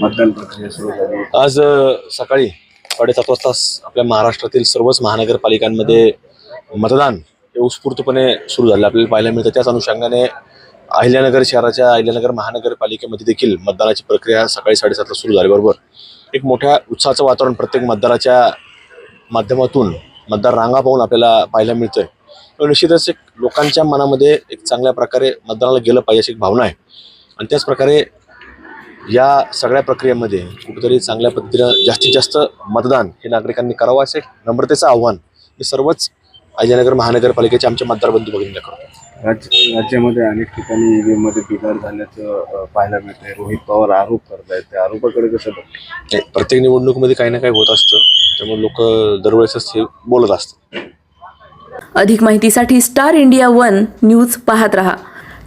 मतदान प्रक्रिया सुरू झाली. आज सकाळी साडेसात वाजता आपल्या महाराष्ट्रातील सर्वच महानगरपालिकांमध्ये मतदान हे उत्स्फूर्तपणे सुरू झालं. आपल्याला पाहायला मिळतं त्याच अनुषंगाने अहिल्यानगर शहराच्या अहिल्यानगर महानगरपालिकेमध्ये देखील मतदानाची प्रक्रिया सकाळी साडेसातला सुरू झाल्याबरोबर एक मोठ्या उत्साहाचं वातावरण प्रत्येक मतदाराच्या माध्यमातून मतदार रांगा पाहून आपल्याला पाहायला मिळतंय. निश्चितच एक लोकांच्या मनामध्ये एक चांगल्या प्रकारे मतदानाला गेलं पाहिजे अशी एक भावना आहे. आणि त्याच प्रकारे या सगळ्या प्रक्रियेमध्ये कुठेतरी चांगल्या पद्धतीनं जास्तीत जास्त मतदान हे नागरिकांनी करावं असं नम्रतेचं आव्हान मी सर्वच अहिल्यानगर महानगरपालिकेचे आमचे मतदार बंधू भगिनीला करतो. राज्य राज्यामध्ये अनेक ठिकाणी ईव्हीएममध्ये बिघाड झाल्याचं पाहायला मिळतंय. रोहित पवार आरोप करतायत. त्या आरोपाकडे कसं? ते प्रत्येक निवडणुकीमध्ये काही ना काही होत असतं. त्यामुळे लोक दरवेळेसच हे बोलत असतात. अधिक माहितीसाठी स्टार इंडिया वन न्यूज पाहत रहा.